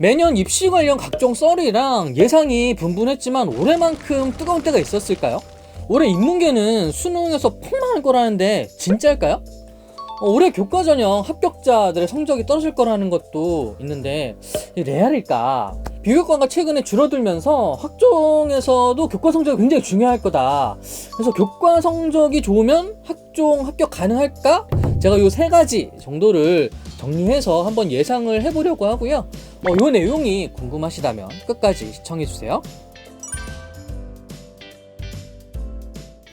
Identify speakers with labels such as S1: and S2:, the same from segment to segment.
S1: 매년 입시 관련 각종 썰이랑 예상이 분분했지만 올해만큼 뜨거운 때가 있었을까요? 올해 인문계는 수능에서 폭망할 거라는데 진짜일까요? 어, 올해 교과 전형 합격자들의 성적이 떨어질 거라는 것도 있는데 이 레알일까? 비교과가 최근에 줄어들면서 학종에서도 교과 성적이 굉장히 중요할 거다. 그래서 교과 성적이 좋으면 학종 합격 가능할까? 제가 이세 가지 정도를 정리해서 한번 예상을 해보려고 하고요. 뭐, 요 내용이 궁금하시다면 끝까지 시청해주세요.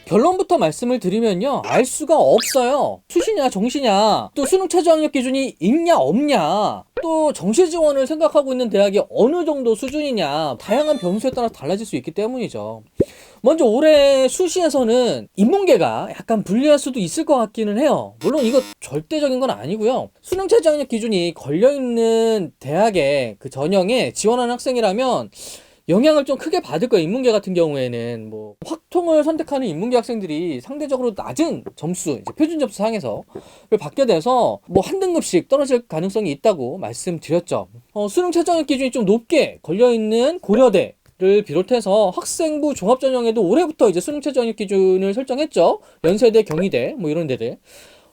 S1: 결론부터 말씀을 드리면요. 알 수가 없어요. 수시냐, 정시냐, 또 수능 최저 학력 기준이 있냐, 없냐, 또 정시 지원을 생각하고 있는 대학이 어느 정도 수준이냐, 다양한 변수에 따라 달라질 수 있기 때문이죠. 먼저 올해 수시에서는 인문계가 약간 불리할 수도 있을 것 같기는 해요. 물론 이거 절대적인 건 아니고요. 수능 최저 학력 기준이 걸려있는 대학에 그 전형에 지원하는 학생이라면 영향을 좀 크게 받을 거예요. 인문계 같은 경우에는 뭐 확통을 선택하는 인문계 학생들이 상대적으로 낮은 점수, 이제 표준 점수 상에서 받게 돼서 뭐 한 등급씩 떨어질 가능성이 있다고 말씀드렸죠. 어, 수능 최저학력 기준이 좀 높게 걸려 있는 고려대 를 비롯해서 학생부 종합전형에도 올해부터 이제 수능 최저학력 기준을 설정했죠. 연세대, 경희대 뭐 이런 데들.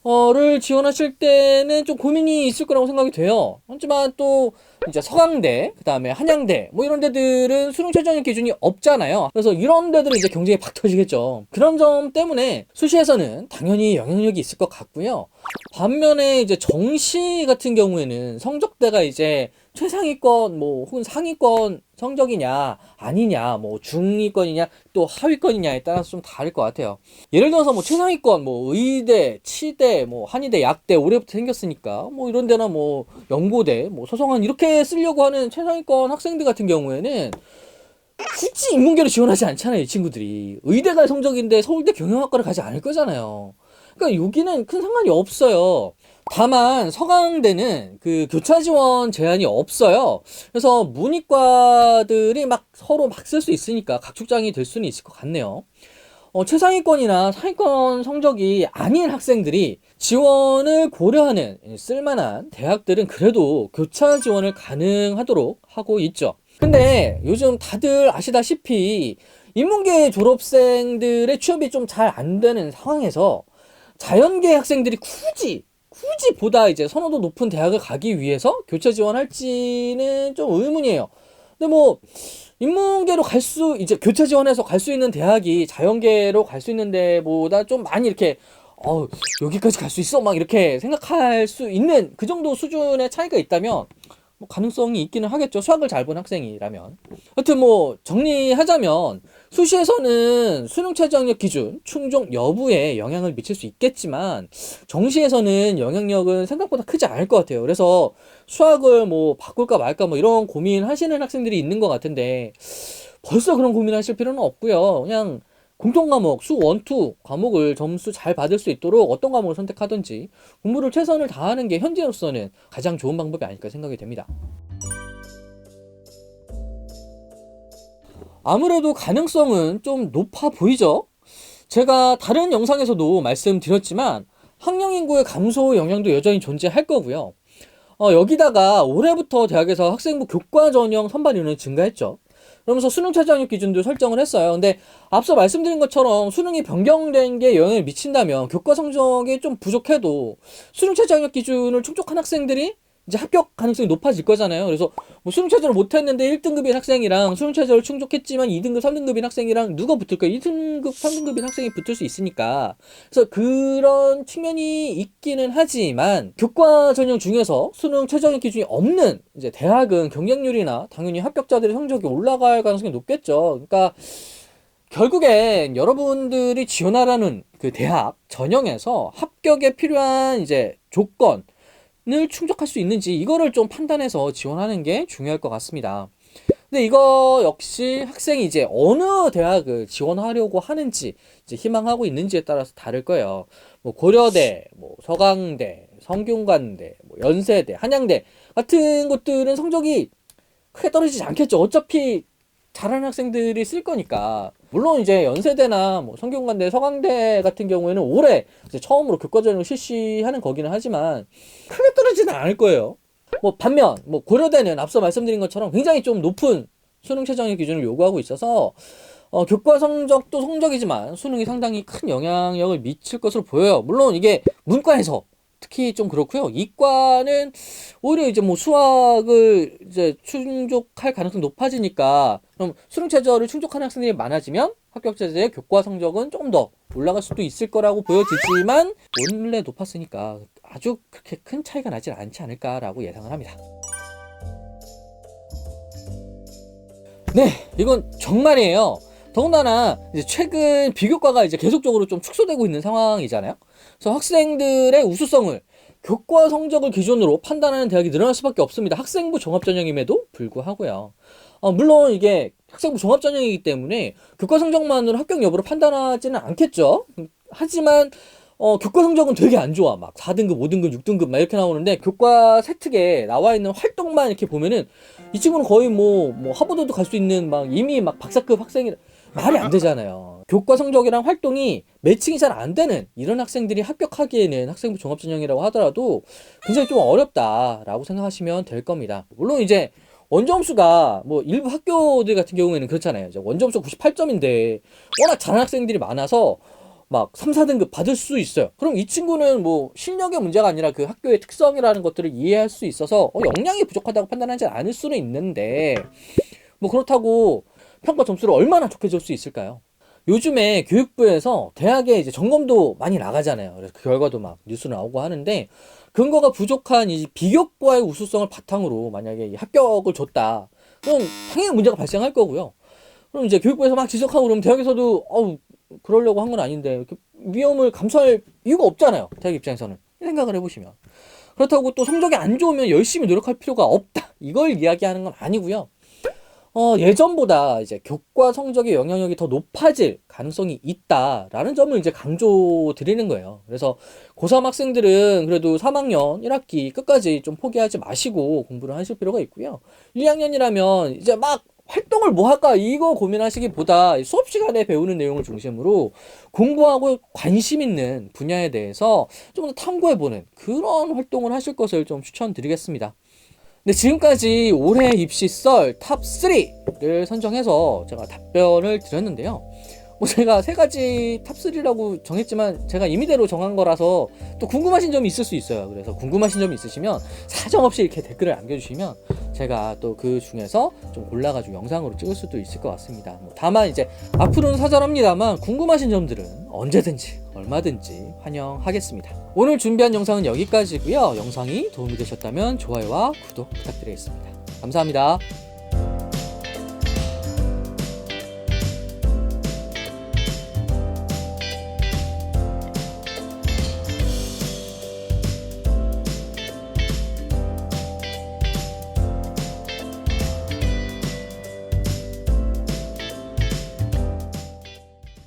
S1: 어를 지원하실 때는 좀 고민이 있을 거라고 생각이 돼요. 하지만 또 이제 서강대, 그 다음에 한양대, 뭐 이런 데들은 수능 최저학력 기준이 없잖아요. 그래서 이런 데들은 이제 경쟁이 팍 터지겠죠. 그런 점 때문에 수시에서는 당연히 영향력이 있을 것 같고요. 반면에 이제 정시 같은 경우에는 성적대가 이제 최상위권 뭐 혹은 상위권 성적이냐 아니냐 뭐 중위권이냐 또 하위권이냐에 따라서 좀 다를 것 같아요. 예를 들어서 뭐 최상위권 뭐 의대, 치대, 뭐 한의대, 약대 올해부터 생겼으니까 뭐 이런 데나 뭐 연고대, 뭐 소성한 이렇게 쓰려고 하는 최상위권 학생들 같은 경우에는 굳이 인문계로 지원하지 않잖아요, 이 친구들이. 의대가 성적인데 서울대 경영학과를 가지 않을 거잖아요. 그러니까 여기는 큰 상관이 없어요. 다만 서강대는 그 교차 지원 제한이 없어요. 그래서 문이과들이 막 서로 막 쓸 수 있으니까 각축장이 될 수는 있을 것 같네요. 어, 최상위권이나 상위권 성적이 아닌 학생들이 지원을 고려하는 쓸만한 대학들은 그래도 교차 지원을 가능하도록 하고 있죠. 근데 요즘 다들 아시다시피 인문계 졸업생들의 취업이 좀 잘 안 되는 상황에서 자연계 학생들이 굳이 굳이 보다 이제 선호도 높은 대학을 가기 위해서 교차 지원할지는 좀 의문이에요. 근데 뭐 인문계로 갈 수 이제 교차 지원해서 갈 수 있는 대학이 자연계로 갈 수 있는 데보다 좀 많이 이렇게 어 여기까지 갈 수 있어 막 이렇게 생각할 수 있는 그 정도 수준의 차이가 있다면 뭐 가능성이 있기는 하겠죠. 수학을 잘 본 학생이라면. 하여튼 뭐 정리하자면 수시에서는 수능 최저학력 기준 충족 여부에 영향을 미칠 수 있겠지만 정시에서는 영향력은 생각보다 크지 않을 것 같아요. 그래서 수학을 뭐 바꿀까 말까 뭐 이런 고민하시는 학생들이 있는 것 같은데 벌써 그런 고민하실 필요는 없고요. 그냥 공통 과목 수 원, 투 과목을 점수 잘 받을 수 있도록 어떤 과목을 선택하든지 공부를 최선을 다하는 게 현재로서는 가장 좋은 방법이 아닐까 생각이 됩니다. 아무래도 가능성은 좀 높아 보이죠? 제가 다른 영상에서도 말씀드렸지만 학령 인구의 감소 영향도 여전히 존재할 거고요. 어, 여기다가 올해부터 대학에서 학생부 교과 전형 선발 인원이 증가했죠. 그러면서 수능 최저학력 기준도 설정을 했어요. 근데 앞서 말씀드린 것처럼 수능이 변경된 게 영향을 미친다면 교과 성적이 좀 부족해도 수능 최저학력 기준을 충족한 학생들이 이제 합격 가능성이 높아질 거잖아요. 그래서 뭐 수능 최저를 못했는데 1등급인 학생이랑 수능 최저를 충족했지만 2등급, 3등급인 학생이랑 누가 붙을까? 2등급, 3등급인 학생이 붙을 수 있으니까. 그래서 그런 측면이 있기는 하지만 교과 전형 중에서 수능 최저의 기준이 없는 이제 대학은 경쟁률이나 당연히 합격자들의 성적이 올라갈 가능성이 높겠죠. 그러니까 결국엔 여러분들이 지원하라는 그 대학 전형에서 합격에 필요한 이제 조건 을 충족할 수 있는지 이거를 좀 판단해서 지원하는 게 중요할 것 같습니다. 근데 이거 역시 학생이 이제 어느 대학을 지원하려고 하는지 이제 희망하고 있는지에 따라서 다를 거예요. 뭐 고려대, 뭐 서강대, 성균관대, 뭐 연세대, 한양대 같은 곳들은 성적이 크게 떨어지지 않겠죠. 어차피 잘하는 학생들이 쓸 거니까. 물론 이제 연세대나 뭐 성균관대, 서강대 같은 경우에는 올해 이제 처음으로 교과전형을 실시하는 거기는 하지만 크게 떨어지는 않을 거예요. 뭐 반면 뭐 고려대는 앞서 말씀드린 것처럼 굉장히 좀 높은 수능 최저학력 기준을 요구하고 있어서 어, 교과 성적도 성적이지만 수능이 상당히 큰 영향력을 미칠 것으로 보여요. 물론 이게 문과에서 특히 좀 그렇고요. 이과는 오히려 이제 뭐 수학을 이제 충족할 가능성이 높아지니까 그럼 수능 최저를 충족하는 학생들이 많아지면 합격자들의 교과 성적은 조금 더 올라갈 수도 있을 거라고 보여지지만 원래 높았으니까 아주 그렇게 큰 차이가 나질 않지 않을까라고 예상을 합니다. 네, 이건 정말이에요. 더군다나 이제 최근 비교과가 이제 계속적으로 좀 축소되고 있는 상황이잖아요. 그래서 학생들의 우수성을 교과 성적을 기준으로 판단하는 대학이 늘어날 수밖에 없습니다. 학생부 종합전형임에도 불구하고요. 어, 물론 이게 학생부 종합전형이기 때문에 교과 성적만으로 합격 여부를 판단하지는 않겠죠. 하지만 어, 교과 성적은 되게 안 좋아. 막 4등급, 5등급, 6등급 막 이렇게 나오는데 교과 세특에 나와 있는 활동만 이렇게 보면은 이 친구는 거의 뭐, 뭐 하버드도 갈 수 있는 막 이미 막 박사급 학생이 말이 안 되잖아요. 교과 성적이랑 활동이 매칭이 잘 안 되는 이런 학생들이 합격하기에는 학생부 종합전형이라고 하더라도 굉장히 좀 어렵다라고 생각하시면 될 겁니다. 물론 이제 원점수가 뭐 일부 학교들 같은 경우에는 그렇잖아요. 이제 원점수 98점인데 워낙 잘하는 학생들이 많아서 막 3, 4등급 받을 수 있어요. 그럼 이 친구는 뭐 실력의 문제가 아니라 그 학교의 특성이라는 것들을 이해할 수 있어서 어, 역량이 부족하다고 판단하지 않을 수는 있는데 뭐 그렇다고 평가 점수를 얼마나 좋게 줄 수 있을까요? 요즘에 교육부에서 대학에 이제 점검도 많이 나가잖아요. 그래서 그 결과도 막 뉴스 나오고 하는데 근거가 부족한 이 비교과의 우수성을 바탕으로 만약에 이 합격을 줬다. 그럼 당연히 문제가 발생할 거고요. 그럼 이제 교육부에서 막 지적하고 그러면 대학에서도 어우 그러려고 한 건 아닌데 위험을 감수할 이유가 없잖아요. 대학 입장에서는 생각을 해보시면 그렇다고 또 성적이 안 좋으면 열심히 노력할 필요가 없다. 이걸 이야기하는 건 아니고요. 어, 예전보다 이제 교과 성적의 영향력이 더 높아질 가능성이 있다라는 점을 이제 강조 드리는 거예요. 그래서 고3 학생들은 그래도 3학년 1학기 끝까지 좀 포기하지 마시고 공부를 하실 필요가 있고요. 1, 2학년이라면 이제 막 활동을 뭐 할까 이거 고민하시기보다 수업 시간에 배우는 내용을 중심으로 공부하고 관심 있는 분야에 대해서 좀 더 탐구해보는 그런 활동을 하실 것을 좀 추천드리겠습니다. 네, 지금까지 올해 입시 썰 탑 3를 선정해서 제가 답변을 드렸는데요. 뭐 제가 세 가지 탑 3라고 정했지만 제가 임의대로 정한 거라서 또 궁금하신 점이 있을 수 있어요. 그래서 궁금하신 점이 있으시면 사정없이 이렇게 댓글을 남겨주시면 제가 또 그 중에서 좀 골라가지고 영상으로 찍을 수도 있을 것 같습니다. 뭐 다만 이제 앞으로는 사절합니다만 궁금하신 점들은 언제든지 얼마든지 환영하겠습니다. 오늘 준비한 영상은 여기까지고요. 영상이 도움이 되셨다면 좋아요와 구독 부탁드리겠습니다. 감사합니다.